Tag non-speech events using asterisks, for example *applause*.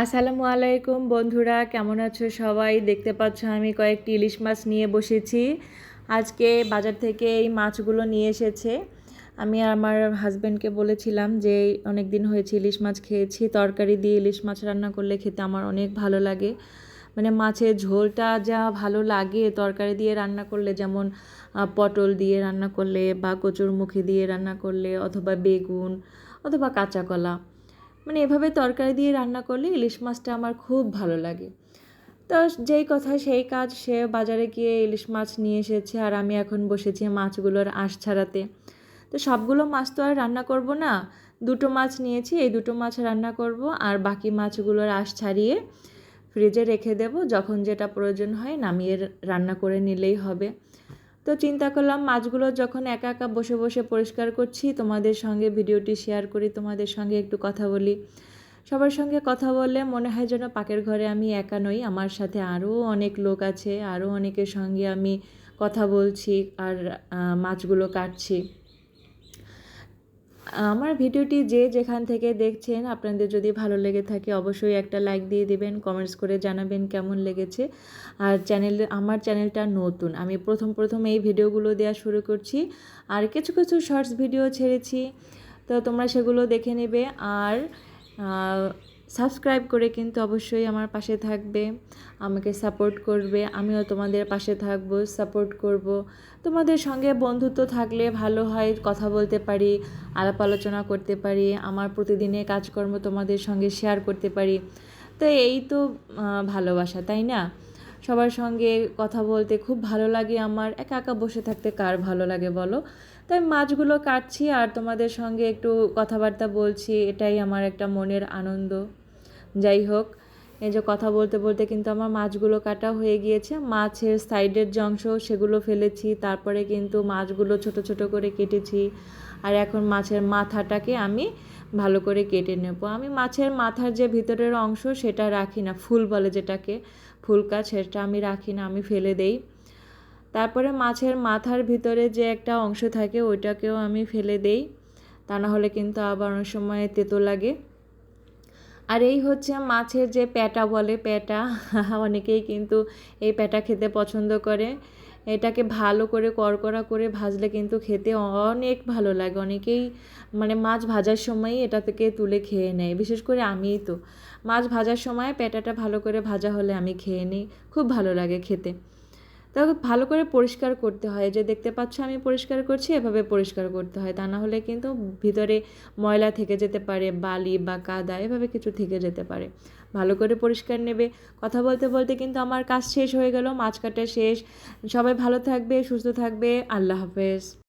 আসসালামু আলাইকুম বন্ধুরা, কেমন আছো সবাই? দেখতে পাচ্ছ আমি কয়েকটি ইলিশ মাছ নিয়ে বসেছি। আজকে বাজার থেকে এই মাছগুলো নিয়ে এসেছে। আমি আমার হাজব্যান্ডকে বলেছিলাম যে অনেক দিন হয়েছে ইলিশ মাছ খেয়েছি, তরকারি দিয়ে ইলিশ মাছ রান্না করলে খেতে আমার অনেক ভালো লাগে। মানে মাছের ঝোলটা যা ভালো লাগে, তরকারি দিয়ে রান্না করলে যেমন পটল দিয়ে রান্না করলে বা কচুরমুখী দিয়ে রান্না করলে, অথবা বেগুন, অথবা কাঁচা কলা মানে এভাবে তরকারি দিয়ে রান্না করলে ইলিশ মাছটা আমার খুব ভালো লাগে। তো যেই কথা সেই কাজ সে বাজারে গিয়ে ইলিশ মাছ নিয়ে এসেছে আর আমি এখন বসেছি মাছগুলোর আঁশ ছাড়াতে। তো সবগুলো মাছ তো আর রান্না করব না, দুটো মাছ নিয়েছি, এই দুটো মাছ রান্না করব আর বাকি মাছগুলোর আঁশ ছাড়িয়ে ফ্রিজে রেখে দেব, যখন যেটা প্রয়োজন হয় নামিয়ে রান্না করে নিলেই হবে। তো চিন্তা করলাম মাছগুলো যখন একা একা বসে বসে পরিষ্কার করছি, তোমাদের সঙ্গে ভিডিওটি শেয়ার করি, তোমাদের সঙ্গে একটু কথা বলি। সবার সঙ্গে কথা বললে মনে হয় যেন পাকের ঘরে আমি একা নই, আমার সাথে আরও অনেক লোক আছে আরও অনেকের সঙ্গে আমি কথা বলছি আর মাছগুলো কাটছি। আমার ভিডিওটি যে যেখান থেকে দেখছেন, আপনাদের যদি ভালো লেগে থাকে অবশ্যই একটা লাইক দিয়ে দিবেন কমেন্টস করে জানাবেন কেমন লেগেছে। আর চ্যানেল আমার চ্যানেলটা নতুন, আমি প্রথম প্রথম এই ভিডিওগুলো দেওয়া শুরু করছি। আর কিছু কিছু শর্টস ভিডিও ছেড়েছি, তো তোমরা সেগুলো দেখে নেবে। আর সাবস্ক্রাইব করে কিন্তু অবশ্যই আমার পাশে থাকবে, আমাকে সাপোর্ট করবে, আমিও তোমাদের পাশে থাকব, সাপোর্ট করব। তোমাদের সঙ্গে বন্ধুত্ব থাকলে ভালো হয়, কথা বলতে পারি, আলাপ আলোচনা করতে পারি, আমার প্রতিদিনের কাজকর্ম তোমাদের সঙ্গে শেয়ার করতে পারি। তো এই তো ভালোবাসা, তাই না? সবার সঙ্গে কথা বলতে খুব ভালো লাগে আমার, একা একা বসে থাকতে কার ভালো লাগে বলো? তাই মাছগুলো কাটছি আর তোমাদের সঙ্গে একটু কথাবার্তা বলছি, এটাই আমার একটা মনের আনন্দ। যাই হোক, এই যে কথা বলতে বলতে কিন্তু আমার মাছগুলো কাটা হয়ে গিয়েছে। মাছের সাইডের যে অংশ, সেগুলো ফেলেছি। তারপরে কিন্তু মাছগুলো ছোট ছোট করে কেটেছি। আর এখন মাছের মাথাটাকে আমি ভালো করে কেটে নেব। আমি মাছের মাথার যে ভিতরের অংশ, সেটা রাখি না। ফুল বলে যেটাকে, ফুল ফুলকা সেটা আমি রাখি না, আমি ফেলে দেই। তারপরে মাছের মাথার ভিতরে যে একটা অংশ থাকে, ওইটাকেও আমি ফেলে দেই। তা না হলে কিন্তু আবার অনেক সময় তেতো লাগে। আর এই হচ্ছে মাছের যে প্যাটা বলে প্যাটা, *laughs* অনেকেই কিন্তু এই প্যাটা খেতে পছন্দ করে। এটাকে ভালো করে কড়কড়া করে ভাজলে কিন্তু খেতে অনেক ভালো লাগে। অনেকেই মানে মাছ ভাজার সময়ই এটা থেকে তুলে খেয়ে নেয়, বিশেষ করে আমিই তো। মাছ ভাজার সময় প্যাটাটা ভালো করে ভাজা হলে আমি খেয়ে নিই, খুব ভালো লাগে খেতে। তো ভালো করে পরিষ্কার করতে হয়। যে দেখতে পাচ্ছ আমি পরিষ্কার করছি, এভাবে পরিষ্কার করতে হয়। তা না হলে কিন্তু ভিতরে ময়লা থেকে যেতে পারে, বালি বা কাদা, এভাবে কিছু থেকে যেতে পারে। ভালো করে পরিষ্কার নেবে। কথা বলতে বলতে কিন্তু আমার কাজ শেষ হয়ে গেল, মাছ কাটা শেষ। সবাই ভালো থাকবে, সুস্থ থাকবে। আল্লাহ হাফেজ।